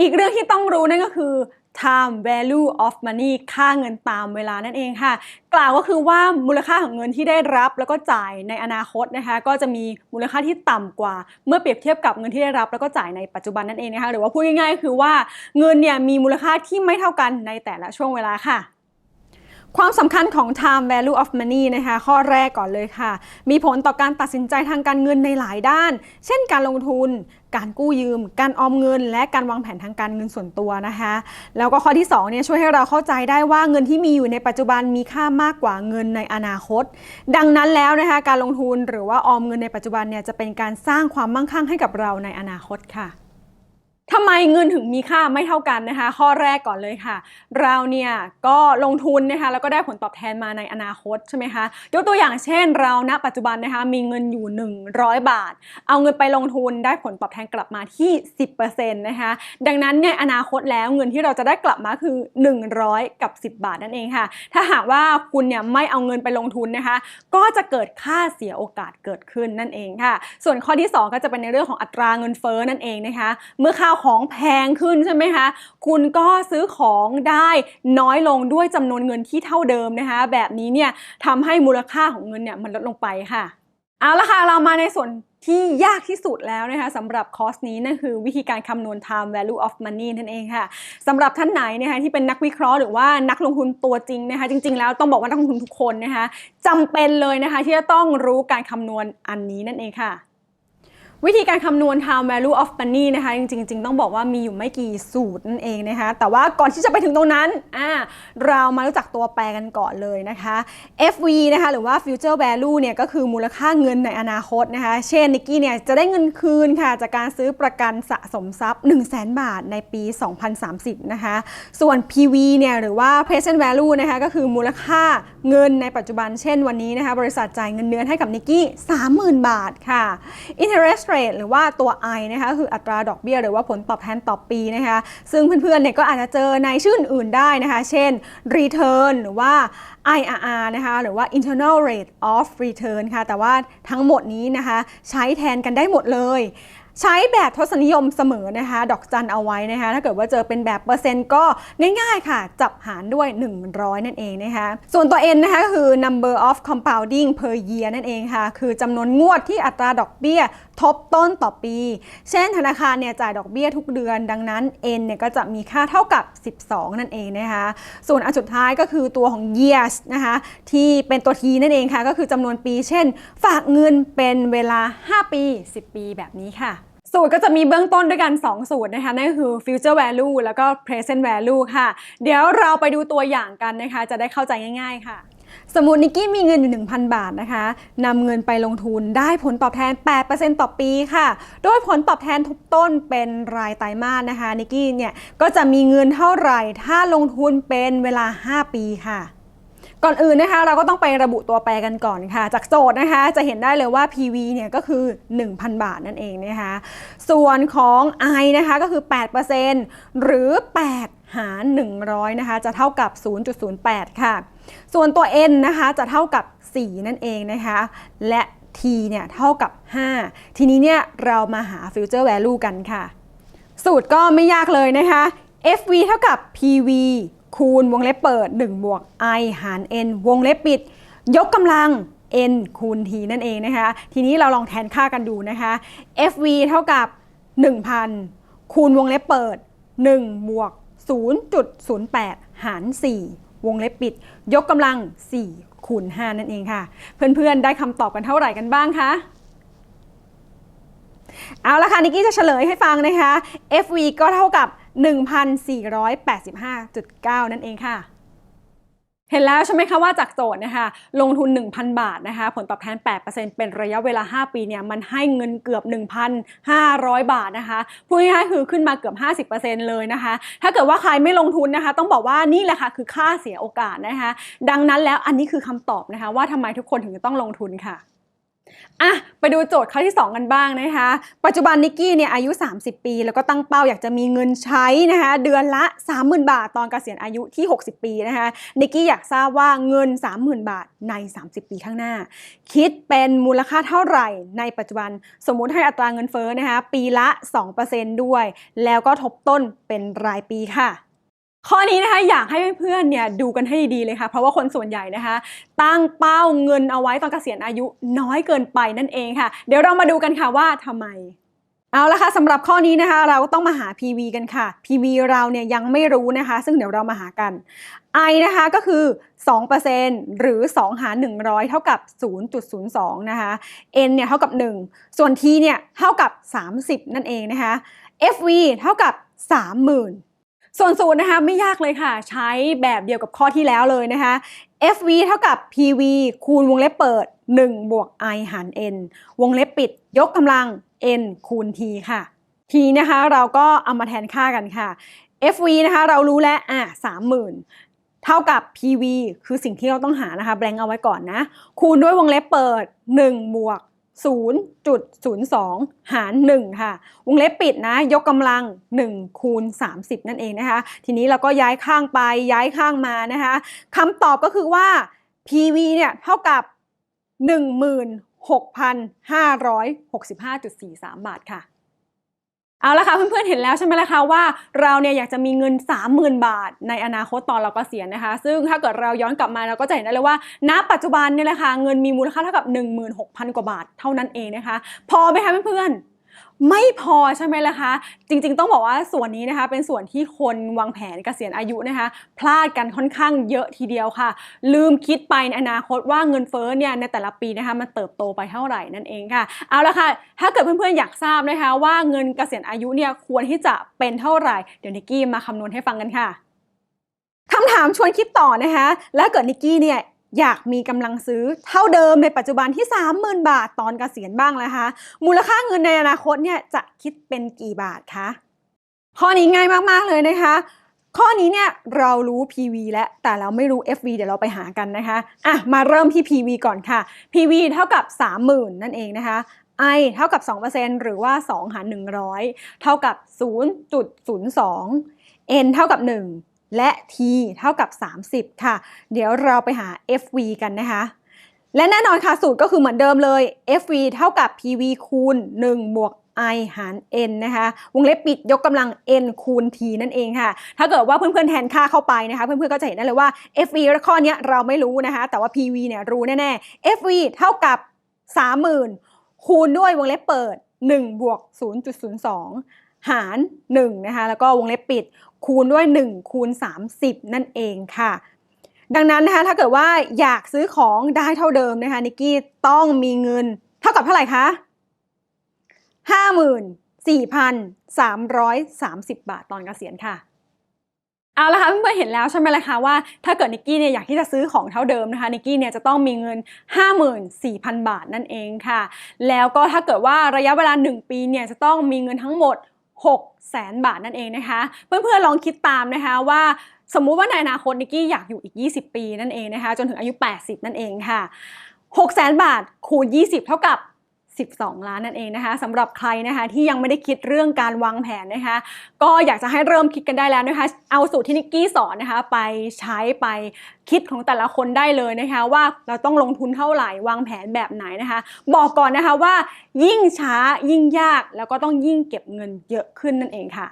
อีกเรื่องที่ต้องรู้นั่นก็คือ time value of money ค่าเงินตามเวลานั่นเองค่ะ กล่าวก็คือว่ามูลค่าของเงินที่ได้รับแล้วก็จ่ายในอนาคตนะคะก็จะมีมูลค่าที่ต่ำกว่า เมื่อเปรียบเทียบกับเงินที่ได้รับ แล้วก็จ่ายในปัจจุบันนั่นเองนะคะหรือว่าพูดง่ายๆก็คือว่าเงินเนี่ยมีมูลค่าที่ไม่เท่ากันในแต่ละช่วงเวลาค่ะ ความสำคัญของ time value of money นะคะข้อแรกก่อนเลยค่ะ มีผลต่อการตัดสินใจทางการเงินในหลายด้าน เช่นการลงทุน การกู้ยืม การออมเงิน และการวางแผนทางการเงินส่วนตัวนะคะ แล้วก็ข้อที่2เนี่ยช่วยให้เราเข้าใจได้ว่าเงินที่มีอยู่ในปัจจุบันมีค่ามากกว่าเงินในอนาคต ดังนั้นแล้วนะคะการลงทุนหรือว่าออมเงินในปัจจุบันเนี่ยจะเป็นการสร้างความมั่งคั่งให้กับเราในอนาคตค่ะ ทำไมเงินถึงมีค่าไม่เท่ากันนะคะ ข้อแรกก่อนเลยค่ะ เราเนี่ยก็ลงทุนนะคะแล้วก็ได้ผลตอบแทนมาในอนาคตใช่ไหมคะยกตัวอย่างเช่น เราณปัจจุบันนะคะมีเงินอยู่ 100 บาท เอาเงินไปลงทุนได้ผลตอบแทนกลับมาที่ 10%นะคะดังนั้นเนี่ยอนาคตแล้วเงินที่เราจะได้กลับมาคือ 100 กับ 10 บาทนั่นเองค่ะ ถ้าหากว่าคุณเนี่ยไม่เอาเงินไปลงทุนนะคะ ก็จะเกิดค่าเสียโอกาสเกิดขึ้นนั่นเองค่ะ ส่วนข้อที่ 2 ก็จะเป็นในเรื่องของอัตราเงินเฟ้อนั่นเองนะคะ เมื่อข้าของแพงขึ้นใช่ไหมคะ คุณก็ซื้อของได้น้อยลงด้วยจำนวนเงินที่เท่าเดิมนะคะ แบบนี้เนี่ยทำให้มูลค่าของเงินเนี่ยมันลดลงไปค่ะ เอาละค่ะ เรามาในส่วนที่ยากที่สุดแล้วนะคะสำหรับคอร์สนี้นั่นคือวิธีการคำนวณ time value of money นั่นเองค่ะสำหรับท่านไหนนะคะที่เป็นนักวิเคราะห์หรือว่านักลงทุนตัวจริงนะคะจริง ๆ แล้วต้องบอกว่านักลงทุนทุกคนนะคะจำเป็นเลยนะคะที่จะต้องรู้การคำนวณอันนี้นั่นเองค่ะ วิธีการคำนวณ time value of money นะคะ จริงๆจริงต้องบอกว่ามีอยู่ไม่กี่สูตรนั่นเองนะคะ แต่ว่าก่อนที่จะไปถึงตรงนั้นอ่าเรามารู้จักตัวแปรกันก่อนเลยนะคะ FV นะคะ หรือว่า future value เนี่ยก็คือมูลค่าเงินในอนาคตนะคะ เช่นนิกกี้เนี่ยจะได้เงินคืนค่ะ จากการซื้อประกันสะสมทรัพย์ 1 0 0 0 0แบาทในปี 2030 นะคะ ส่วน PV เนี่ยหรือว่า present value นะคะก็คือมูลค่าเงินในปัจจุบัน เช่นวันนี้นะคะบริษัทจ่ายเงินเดือนให้กับนิกกี้30,000 บาทค่ะ interest rate หรือว่าตัว I นะคะคืออัตราดอกเบี้ยหรือว่าผลตอบแทนต่อปีนะคะซึ่งเพื่อนๆเนี่ยก็อาจจะเจอในชื่ออื่นๆได้นะคะ เช่น return หรือว่า IRR นะคะหรือว่า internal rate of return ค่ะแต่ว่าทั้งหมดนี้นะคะใช้แทนกันได้หมดเลย ใช้แบบทศนิยมเสมอนะคะ ดอกจันเอาไว้นะคะ ถ้าเกิดว่าเจอเป็นแบบเปอร์เซ็นต์ก็ง่ายๆค่ะ จับหารด้วย 100 นั่นเองนะคะ ส่วนตัว N นะคะก็คือ number of compounding per year นั่นเองค่ะ คือจำนวนงวดที่อัตราดอกเบี้ยทบต้นต่อปี เช่นธนาคารเนี่ยจ่ายดอกเบี้ยทุกเดือน ดังนั้น N เนี่ยก็จะมีค่าเท่ากับ 12 นั่นเองนะคะ ส่วนอันสุดท้ายก็คือตัวของ years นะคะที่เป็นตัว T นั่นเองค่ะ ก็คือจำนวนปี เช่น ฝากเงินเป็นเวลา 5 ปี 10 ปีแบบนี้ค่ะ สูตรก็จะมีเบื้องต้นด้วยกัน 2 สูตรนะคะ นั่นคือ future value แล้วก็ present value ค่ะ เดี๋ยวเราไปดูตัวอย่างกันนะคะ จะได้เข้าใจง่ายๆค่ะ สมมตินิกกี้มีเงินอยู่ 1,000 บาทนะคะนำเงินไปลงทุนได้ผลตอบแทน 8%ต่อปีค่ะ โดยผลตอบแทนทุกต้นเป็นรายไตรมาสนะคะนิกกี้เนี่ยก็จะมีเงินเท่าไหร่ ถ้าลงทุนเป็นเวลา 5 ปีค่ะ ก่อนอื่นนะคะ เราก็ต้องไประบุตัวแปรกันก่อนค่ะ จากโจทย์นะคะจะเห็นได้เลยว่า PV เนี่ยก็คือ 1,000 บาทนั่นเองนะคะ ส่วนของ I นะคะก็คือ 8%หรือ 8 หาร 100 นะคะ จะเท่ากับ 0.08 ค่ะ ส่วนตัว N นะคะจะเท่ากับ 4 นั่นเองนะคะ และ T เนี่ยเท่ากับ 5 ทีนี้เนี่ยเรามาหา future value กันค่ะ สูตรก็ไม่ยากเลยนะคะ FV เท่ากับ PV คูณวงเล็บเปิด 1 บวก I หาร N วงเล็บปิด ยกกำลัง N คูณ T นั่นเองนะคะ ทีนี้เราลองแทนค่ากันดูนะคะ FV เท่ากับ 1,000 คูณวงเล็บเปิด 1 บวก 0.08 หาร 4 วงเล็บปิด ยกกำลัง 4 คูณ 5 นั่นเองค่ะ เพื่อนๆ ได้คำตอบกันเท่าไหร่กันบ้างคะเอาละค่ะนิกกี้จะเฉลยให้ฟังนะคะ FV ก็เท่ากับ 1,485.9 นั่นเองค่ะเห็นแล้วใช่ไหมคะว่าจากโจทย์นะคะลงทุน 1,000 บาทนะคะผลตอบแทน 8%เป็นระยะเวลา 5 ปีเนี่ยมันให้เงินเกือบ 1,500 บาทนะคะพูดง่ายๆคือขึ้นมาเกือบ 50%เลยนะคะ ถ้าเกิดว่าใครไม่ลงทุนนะคะ ต้องบอกว่านี่แหละค่ะคือค่าเสียโอกาสนะคะ ดังนั้นแล้วอันนี้คือคำตอบนะคะ ว่าทำไมทุกคนถึงจะต้องลงทุนค่ะ อะไปดูโจทย์ข้อที่ 2 กันบ้างนะคะ ปัจจุบันนิกกี้เนี่ยอายุ 30 ปี แล้วก็ตั้งเป้าอยากจะมีเงินใช้นะคะ เดือนละ 30,000 บาท ตอนเกษียณอายุที่ 60 ปีนะคะนิกกี้อยากทราบว่าเงิน 30,000 บาทใน 30 ปีข้างหน้า คิดเป็นมูลค่าเท่าไหร่ในปัจจุบันสมมุติให้อัตราเงินเฟ้อนะคะ ปีละ 2%ด้วย แล้วก็ทบต้นเป็นรายปีค่ะ ข้อนี้นะคะอยากให้เพื่อนๆเนี่ยดูกันให้ดีๆเลยค่ะ เพราะว่าคนส่วนใหญ่นะคะ ตั้งเป้าเงินเอาไว้ตอนเกษียณอายุน้อยเกินไปนั่นเองค่ะ เดี๋ยวเรามาดูกันค่ะว่าทำไม เอาละค่ะสำหรับข้อนี้นะคะ เราก็ต้องมาหา PV กันค่ะ PV เราเนี่ยยังไม่รู้นะคะ ซึ่งเดี๋ยวเรามาหากัน I นะคะก็คือ 2%หรือ 2 หาร 100 เท่ากับ 0.02 นะคะ N เนี่ยเท่ากับ 1 ส่วน T เนี่ยเท่ากับ 30 นั่นเองนะคะ FV เท่ากับ 30,000 ส่วนสูตรนะคะไม่ยากเลยค่ะ ใช้แบบเดียวกับข้อที่แล้วเลยนะคะ FV เท่ากับ PV คูณวงเล็บเปิด 1 บวก I หาร N วงเล็บปิด ยกกำลัง N คูณ T ค่ะ T นะคะเราก็เอามาแทนค่ากันค่ะ FV นะคะเรารู้แล้วอะ30,000เท่ากับ PV คือสิ่งที่เราต้องหานะคะ แบงเอาไว้ก่อนนะ คูณด้วยวงเล็บเปิด 1 บวก 0.02 หาร 1 ค่ะ วงเล็บปิดนะ ยกกำลัง 1 คูณ 30 นั่นเองนะคะ ทีนี้เราก็ย้ายข้างไปย้ายข้างมานะคะคำตอบก็คือว่า PV เนี่ย เท่ากับ 16,565.43 บาทค่ะ เอาละค่ะเพื่อนๆเห็นแล้วใช่ไหมล่ะคะว่าเราเนี่ยอยากจะมีเงิน 30,000 บาท ในอนาคตตอนเรากเกษียณนะคะ ซึ่งถ้าเกิดเราย้อนกลับมาเราก็จะเห็นได้เลยว่า ณ ปัจจุบันเนี่ยแหละค่ะเงินมีมูลค่าเท่ากับ 16,000 กว่าบาทเท่านั้นเองนะคะ พอไหมคะเพื่อนๆ ไม่พอใช่ไหมล่ะคะ จริงๆ ต้องบอกว่าส่วนนี้นะคะ เป็นส่วนที่คนวางแผนเกษียณอายุนะคะ พลาดกันค่อนข้างเยอะทีเดียวค่ะ ลืมคิดไปในอนาคตว่าเงินเฟ้อเนี่ยในแต่ละปีนะคะมันเติบโตไปเท่าไหร่นั่นเองค่ะ เอาละค่ะ ถ้าเกิดเพื่อนๆ อยากทราบนะคะ ว่าเงินเกษียณอายุเนี่ยควรที่จะเป็นเท่าไหร่ เดี๋ยวนิกกี้มาคำนวณให้ฟังกันค่ะคำถามชวนคิดต่อนะคะ แล้วเกิดนิกกี้เนี่ย อยากมีกำลังซื้อเท่าเดิมในปัจจุบันที่ 30,000 บาทตอนเกษียณบ้างแล้วคะ มูลค่าเงินในอนาคตเนี่ยจะคิดเป็นกี่บาทคะ ข้อนี้ง่ายมาก ๆ เลยนะคะ ข้อนี้เนี่ยเรารู้ PV แล้วแต่เราไม่รู้ FV เดี๋ยวเราไปหากันนะคะอะมาเริ่มที่ PV ก่อนค่ะ PV เท่ากับ 30,000 นั่นเองนะคะ I เท่ากับ 2%หรือว่า 2 หาร 100 เท่ากับ 0.02 N เท่ากับ 1 และ t เท่ากับ 30 ค่ะ เดี๋ยวเราไปหา fv กันนะคะและแน่นอนค่ะสูตรก็คือเหมือนเดิมเลย fv เท่ากับ pv คูณ 1 บวก i หาร n นะคะ วงเล็บปิดยกกำลัง n คูณ t นั่นเองค่ะ ถ้าเกิดว่าเพื่อนๆแทนค่าเข้าไปนะคะ เพื่อนๆก็จะเห็นได้เลยว่า fv ข้อนี้เราไม่รู้นะคะ แต่ว่า pv เนี่ยรู้แน่ๆ fv เท่ากับ 30,000 คูณด้วยวงเล็บเปิด 1 บวก 0.02 หาร1นะคะแล้วก็วงเล็บปิดคูณด้วย 1 คูณ 30 นั่นเองค่ะ ดังนั้นนะคะถ้าเกิดว่าอยากซื้อของได้เท่าเดิมนะคะนิกกี้ต้องมีเงินเท่ากับเท่าไหร่คะ54,330 บาทตอนเกษียณค่ะเอาละค่ะเพื่อนๆเห็นแล้วใช่ไหมล่ะคะว่าถ้าเกิดนิกกี้เนี่ยอยากที่จะซื้อของเท่าเดิมนะคะนิกกี้เนี่ยจะต้องมีเงิน 54,000 บาทนั่นเองค่ะ แล้วก็ถ้าเกิดว่าระยะเวลา 1 ปีเนี่ยจะต้องมีเงินทั้งหมด 6แสนบาทนั่นเองนะคะ เพื่อนๆลองคิดตามนะคะว่าสมมุติว่าในอนาคตนิกกี้อยากอยู่อีก 20 ปีนั่นเองนะคะ จนถึงอายุ 80 นั่นเองค่ะ6แสนบาทคูณ 20 เท่ากับ 12 ล้านนั่นเองนะคะสำหรับใครนะคะที่ยังไม่ได้คิดเรื่องการวางแผนนะคะก็อยากจะให้เริ่มคิดกันได้แล้วนะคะเอาสูตรที่นิกกี้สอนนะคะไปใช้ไปคิดของแต่ละคนได้เลยนะคะว่าเราต้องลงทุนเท่าไหร่วางแผนแบบไหนนะคะ บอกก่อนนะคะว่ายิ่งช้ายิ่งยากแล้วก็ต้องยิ่งเก็บเงินเยอะขึ้นนั่นเองค่ะ